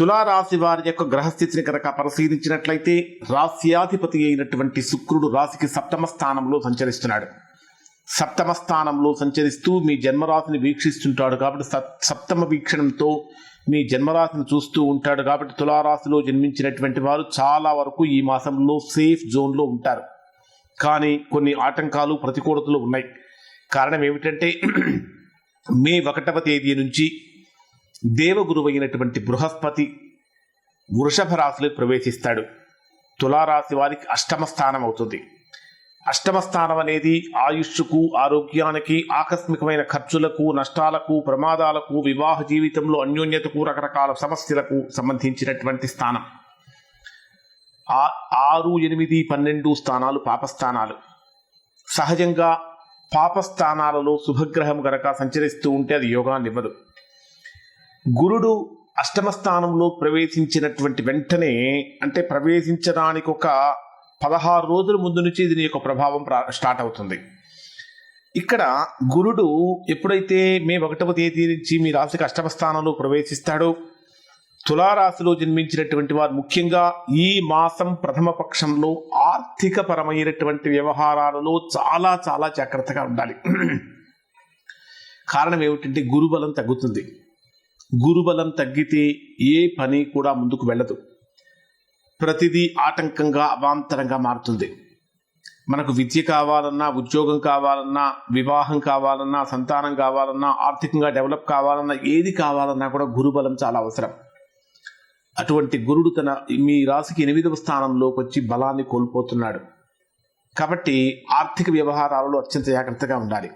తులారాశి వారి యొక్క గ్రహస్థితిని కనుక పరిశీలించినట్లయితే రాశ్యాధిపతి అయినటువంటి శుక్రుడు రాశికి సప్తమ స్థానంలో సంచరిస్తున్నాడు. సప్తమ స్థానంలో సంచరిస్తూ మీ జన్మరాశిని వీక్షిస్తుంటాడు కాబట్టి సప్- సప్తమ వీక్షణంతో మీ జన్మరాశిని చూస్తూ ఉంటాడు కాబట్టి తులారాశిలో జన్మించినటువంటి వారు చాలా వరకు ఈ మాసంలో సేఫ్ జోన్లో ఉంటారు. కానీ కొన్ని ఆటంకాలు ప్రతికూలతలు ఉన్నాయి. కారణం ఏమిటంటే మే ఒకటవ తేదీ నుంచి దేవగురువు అయినటువంటి బృహస్పతి వృషభ రాశిలోకి ప్రవేశిస్తాడు. తులారాశి వారికి అష్టమ స్థానం అవుతుంది. అష్టమ స్థానం అనేది ఆయుష్కు ఆరోగ్యానికి ఆకస్మికమైన ఖర్చులకు నష్టాలకు ప్రమాదాలకు వివాహ జీవితంలో అన్యోన్యతకు రకరకాల సమస్యలకు సంబంధించినటువంటి స్థానం. ఆ- ఆరు ఎనిమిది పన్నెండు స్థానాలు పాపస్థానాలు. సహజంగా పాపస్థానాలలో శుభగ్రహం గనక సంచరిస్తూ ఉంటే అది యోగాన్ని ఇవ్వదు. గురుడు అష్టమ స్థానంలో ప్రవేశించినటువంటి వెంటనే అంటే ప్రవేశించడానికి ఒక పదహారు రోజుల ముందు నుంచి దీని యొక్క ప్రభావం ప్రా స్టార్ట్ అవుతుంది. ఇక్కడ గురుడు ఎప్పుడైతే మే ఒకటవ తేదీ నుంచి మీ రాశికి అష్టమ స్థానంలో ప్రవేశిస్తాడో తులారాశిలో జన్మించినటువంటి వారు ముఖ్యంగా ఈ మాసం ప్రథమ పక్షంలో ఆర్థిక పరమైనటువంటి వ్యవహారాలలో చాలా చాలా జాగ్రత్తగా ఉండాలి. కారణం ఏమిటంటే గురుబలం తగ్గుతుంది. గురుబలం తగ్గితే ఏ పని కూడా ముందుకు వెళ్ళదు. ప్రతిదీ ఆటంకంగా అవాంతరంగా మారుతుంది. మనకు విద్య కావాలన్నా ఉద్యోగం కావాలన్నా వివాహం కావాలన్నా సంతానం కావాలన్నా ఆర్థికంగా డెవలప్ కావాలన్నా ఏది కావాలన్నా కూడా గురుబలం చాలా అవసరం. అటువంటి గురుడు తన మీ రాశికి ఎనిమిదవ స్థానంలోకి వచ్చి బలాన్ని కోల్పోతున్నాడు. కాబట్టి ఆర్థిక వ్యవహారాలలో అత్యంత జాగ్రత్తగా ఉండాలి.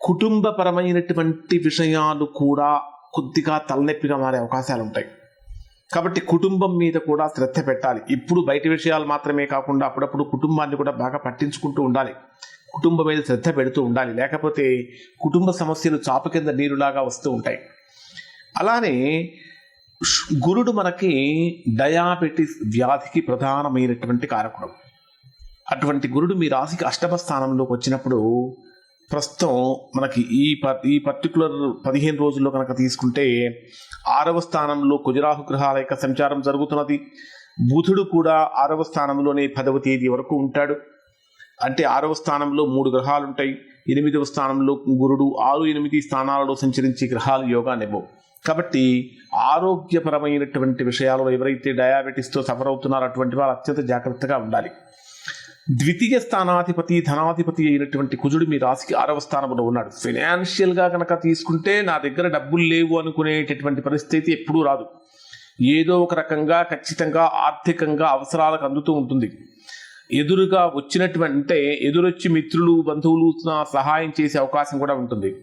కుటుంబపరమైనటువంటి విషయాలు కూడా కొద్దిగా తలనొప్పిగా మారే అవకాశాలు ఉంటాయి. కాబట్టి కుటుంబం మీద కూడా శ్రద్ధ పెట్టాలి. ఇప్పుడు బయట విషయాలు మాత్రమే కాకుండా అప్పుడప్పుడు కుటుంబాన్ని కూడా బాగా పట్టించుకుంటూ ఉండాలి. కుటుంబం మీద శ్రద్ధ పెడుతూ ఉండాలి. లేకపోతే కుటుంబ సమస్యలు చాప కింద నీరులాగా వస్తూ ఉంటాయి. అలానే గురుడు మనకి డయాబెటిస్ వ్యాధికి ప్రధానమైనటువంటి కారకుడు. అటువంటి గురుడు మీ రాశికి అష్టమ స్థానంలోకి వచ్చినప్పుడు ప్రస్తుతం మనకి ఈ ఈ పర్టికులర్ పదిహేను రోజుల్లో కనుక తీసుకుంటే ఆరవ స్థానంలో కుజరాహు గ్రహాల యొక్క సంచారం జరుగుతున్నది. బుధుడు కూడా ఆరవ స్థానంలోనే పదవ తేదీ వరకు ఉంటాడు. అంటే ఆరవ స్థానంలో మూడు గ్రహాలు ఉంటాయి ఎనిమిదవ స్థానంలో గురుడు ఆరు ఎనిమిది స్థానాలలో సంచరించే గ్రహాలు యోగాన్ని ఇవ్వవు. కాబట్టి ఆరోగ్యపరమైనటువంటి విషయాలలో ఎవరైతే డయాబెటీస్తో సఫర్ అవుతున్నారో అటువంటి వారు అత్యంత జాగ్రత్తగా ఉండాలి. ద్వితీయ స్థానాధిపతి ధనాధిపతి అయినటువంటి కుజుడు మీ రాశికి ఆరవ స్థానంలో ఉన్నాడు. ఫైనాన్షియల్గా కనుక తీసుకుంటే నా దగ్గర డబ్బులు లేవు అనుకునేటటువంటి పరిస్థితి ఎప్పుడూ రాదు. ఏదో ఒక రకంగా ఖచ్చితంగా ఆర్థికంగా అవసరాలకు అందుతూ ఉంటుంది. ఎదురుగా వచ్చినటువంటి ఎదురొచ్చి మిత్రులు బంధువులు నా సహాయం చేసే అవకాశం కూడా ఉంటుంది.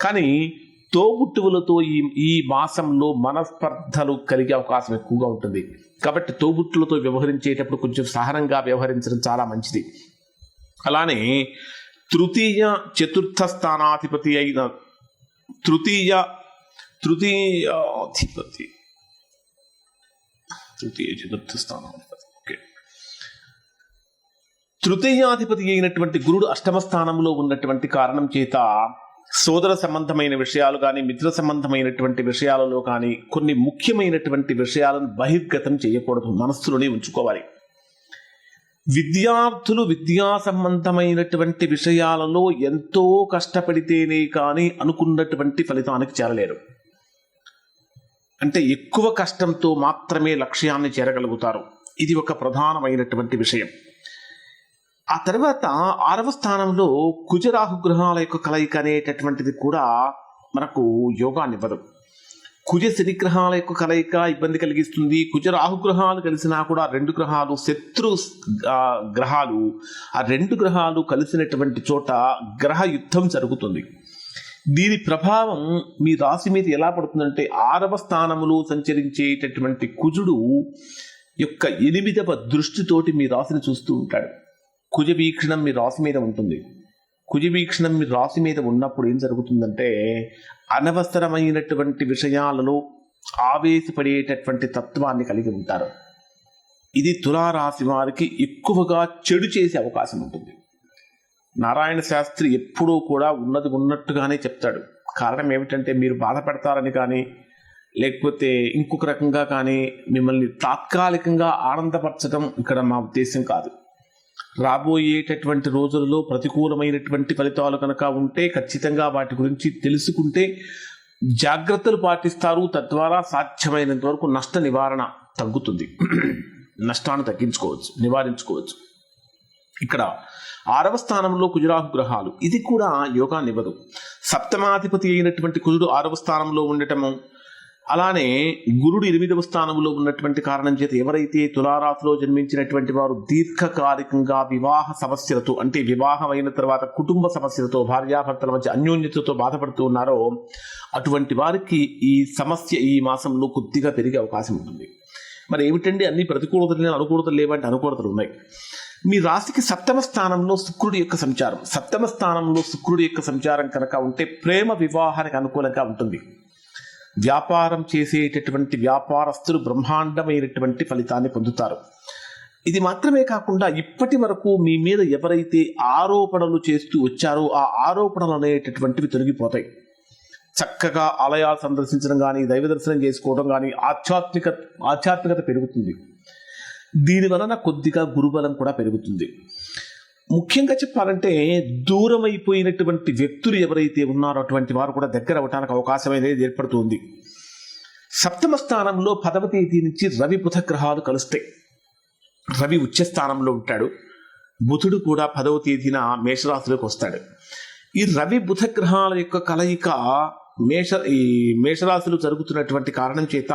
కానీ తోబుట్టువులతో ఈ ఈ మాసంలో మనస్పర్ధలు కలిగే అవకాశం ఎక్కువగా ఉంటుంది. కాబట్టి తోబుట్లతో వ్యవహరించేటప్పుడు కొంచెం సహనంగా వ్యవహరించడం చాలా మంచిది. అలానే తృతీయ చతుర్థ స్థానాధిపతి అయిన తృతీయ తృతీయాధిపతి తృతీయ చతుర్థ స్థానాధిపతి. ఓకే. తృతీయాధిపతి అయినటువంటి గురుడు అష్టమ స్థానంలో ఉన్నటువంటి కారణం చేత సోదర సంబంధమైన విషయాలు కానీ మిత్ర సంబంధమైనటువంటి విషయాలలో కానీ కొన్ని ముఖ్యమైనటువంటి విషయాలను బహిర్గతం చేయకూడదు. మనస్సులోనే ఉంచుకోవాలి. విద్యార్థులు విద్యా సంబంధమైనటువంటి విషయాలలో ఎంతో కష్టపడితేనే కానీ అనుకున్నటువంటి ఫలితానికి చేరలేరు. అంటే ఎక్కువ కష్టంతో మాత్రమే లక్ష్యాన్ని చేరగలుగుతారు. ఇది ఒక ప్రధానమైనటువంటి విషయం. ఆ తర్వాత ఆరవ స్థానంలో కుజరాహు గ్రహాల యొక్క కలయిక అనేటటువంటిది కూడా మనకు యోగాన్ని ఇవ్వదు కుజ శని గ్రహాల యొక్క కలయిక ఇబ్బంది కలిగిస్తుంది. కుజరాహు గ్రహాలు కలిసినా కూడా రెండు గ్రహాలు శత్రు గ్రహాలు ఆ రెండు గ్రహాలు కలిసినటువంటి చోట గ్రహ యుద్ధం జరుగుతుంది. దీని ప్రభావం మీ రాశి మీద ఎలా పడుతుందంటే ఆరవ స్థానములో సంచరించేటటువంటి కుజుడు యొక్క ఎనిమిదవ దృష్టితోటి మీ రాశిని చూస్తూ ఉంటాడు. కుజ వీక్షణం మీ రాశి మీద ఉంటుంది. కుజ వీక్షణం మీ రాశి మీద ఉన్నప్పుడు ఏం జరుగుతుందంటే అనవసరమైనటువంటి విషయాలలో ఆవేశపడేటటువంటి తత్వాన్ని కలిగి ఉంటారు. ఇది తులారాశి వారికి ఎక్కువగా చెడు చేసే అవకాశం ఉంటుంది. నారాయణ శాస్త్రి ఎప్పుడూ కూడా ఉన్నది ఉన్నట్టుగానే చెప్తాడు. కారణం ఏమిటంటే మీరు బాధపడతారని కానీ లేకపోతే ఇంకొక రకంగా కానీ మిమ్మల్ని తాత్కాలికంగా ఆనందపరచడం ఇక్కడ మా ఉద్దేశం కాదు. రాబోయేటటువంటి రోజులలో ప్రతికూలమైనటువంటి ఫలితాలు కనుక ఉంటే ఖచ్చితంగా వాటి గురించి తెలుసుకుంటే జాగ్రత్తలు పాటిస్తారు. తద్వారా సాధ్యమైనంత వరకు నష్ట నివారణ తగ్గుతుంది. నష్టాన్ని తగ్గించుకోవచ్చు నివారించుకోవచ్చు. ఇక్కడ ఆరవ స్థానంలో కుజరాహు గ్రహాలు. ఇది కూడా యోగా ఇవ్వదు సప్తమాధిపతి అయినటువంటి కుజుడు ఆరవ స్థానంలో ఉండటము అలానే గురుడు ఎనిమిదవ స్థానంలో ఉన్నటువంటి కారణం చేత ఎవరైతే తులారాశిలో జన్మించినటువంటి వారు దీర్ఘకాలికంగా వివాహ సమస్యలతో అంటే వివాహం అయిన తర్వాత కుటుంబ సమస్యలతో భార్యాభర్తల మధ్య అన్యోన్యతతో బాధపడుతూ ఉన్నారో అటువంటి వారికి ఈ సమస్య ఈ మాసంలో కొద్దిగా పెరిగే అవకాశం ఉంటుంది. మరి ఏమిటండి? అన్ని ప్రతికూలతలు అనుకూలతలు లేవంటే అనుకూలతలు ఉన్నాయి. మీ రాశికి సప్తమ స్థానంలో శుక్రుడి యొక్క సంచారం. సప్తమ స్థానంలో శుక్రుడి యొక్క సంచారం కనుక ఉంటే ప్రేమ వివాహానికి అనుకూలంగా ఉంటుంది. వ్యాపారం చేసేటటువంటి వ్యాపారస్తులు బ్రహ్మాండమైనటువంటి ఫలితాన్ని పొందుతారు. ఇది మాత్రమే కాకుండా ఇప్పటి వరకు మీ మీద ఎవరైతే ఆరోపణలు చేస్తూ వచ్చారో ఆ ఆరోపణలు అనేటటువంటివి తొలగిపోతాయి. చక్కగా ఆలయాలు సందర్శించడం కానీ దైవ దర్శనం చేసుకోవడం కానీ ఆధ్యాత్మిక ఆధ్యాత్మికత పెరుగుతుంది. దీని వలన కొద్దిగా గురుబలం కూడా పెరుగుతుంది. ముఖ్యంగా చెప్పాలంటే దూరం అయిపోయినటువంటి వ్యక్తులు ఎవరైతే ఉన్నారో అటువంటి వారు కూడా దగ్గర అవటానికి అవకాశం అనేది ఏర్పడుతుంది. సప్తమ స్థానంలో పదవ తేదీ నుంచి రవి బుధ గ్రహాలు కలుస్తాయి. రవి ఉచ్చ స్థానంలో ఉంటాడు. బుధుడు కూడా పదవ తేదీన మేషరాశిలోకి వస్తాడు. ఈ రవి బుధ గ్రహాల యొక్క కలయిక మేష ఈ మేషరాశిలో జరుగుతున్నటువంటి కారణం చేత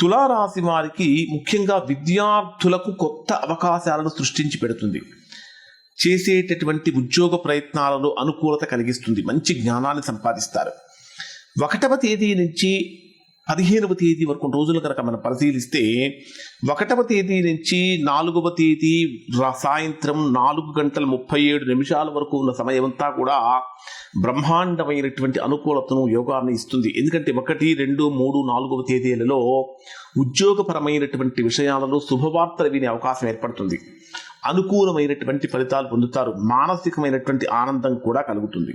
తులారాశి వారికి ముఖ్యంగా విద్యార్థులకు కొత్త అవకాశాలను సృష్టించి పెడుతుంది. చేసేటటువంటి ఉద్యోగ ప్రయత్నాలలో అనుకూలత కలిగిస్తుంది. మంచి జ్ఞానాన్ని సంపాదిస్తారు. ఒకటవ తేదీ నుంచి పదిహేనవ తేదీ వరకు రోజులు కనుక మనం పరిశీలిస్తే ఒకటవ తేదీ నుంచి నాలుగవ తేదీ సాయంత్రం నాలుగు గంటల ముప్పై ఏడు నిమిషాల వరకు ఉన్న సమయమంతా కూడా బ్రహ్మాండమైనటువంటి అనుకూలతను యోగాన్ని ఇస్తుంది. ఎందుకంటే ఒకటి రెండు మూడు నాలుగవ తేదీలలో ఉద్యోగపరమైనటువంటి విషయాలలో శుభవార్తలు వినే అవకాశం ఏర్పడుతుంది. అనుకూలమైనటువంటి ఫలితాలు పొందుతారు. మానసికమైనటువంటి ఆనందం కూడా కలుగుతుంది.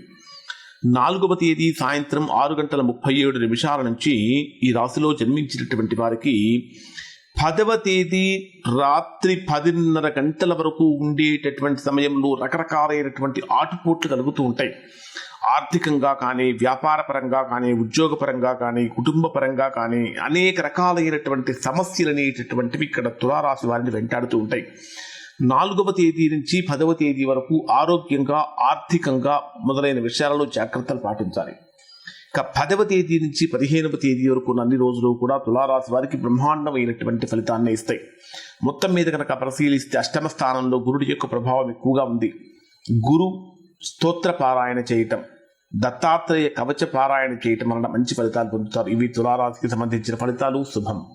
నాలుగవ తేదీ సాయంత్రం ఆరు గంటల ముప్పై ఏడు నిమిషాల నుంచి ఈ రాశిలో జన్మించినటువంటి వారికి పదవ తేదీ రాత్రి పదిన్నర గంటల వరకు ఉండేటటువంటి సమయంలో రకరకాలైనటువంటి ఆటుపోట్లు కలుగుతూ ఉంటాయి. ఆర్థికంగా కానీ వ్యాపార పరంగా కానీ ఉద్యోగపరంగా కానీ కుటుంబ పరంగా కానీ అనేక రకాలైనటువంటి సమస్యలు అనేటటువంటివి ఇక్కడ తులారాశి వారిని వెంటాడుతూ ఉంటాయి. నాలుగవ తేదీ నుంచి పదవ తేదీ వరకు ఆరోగ్యంగా ఆర్థికంగా మొదలైన విషయాలలో జాగ్రత్తలు పాటించాలి. ఇక పదవ తేదీ నుంచి పదిహేనవ తేదీ వరకు అన్ని రోజులు కూడా తులారాశి వారికి బ్రహ్మాండమైనటువంటి ఫలితాన్ని ఇస్తాయి. మొత్తం మీద కనుక పరిశీలిస్తే అష్టమ స్థానంలో గురుడి యొక్క ప్రభావం ఎక్కువగా ఉంది. గురు స్తోత్ర పారాయణ చేయటం దత్తాత్రేయ కవచ పారాయణ చేయటం వలన మంచి ఫలితాలు పొందుతారు. ఇవి తులారాశికి సంబంధించిన ఫలితాలు. శుభం.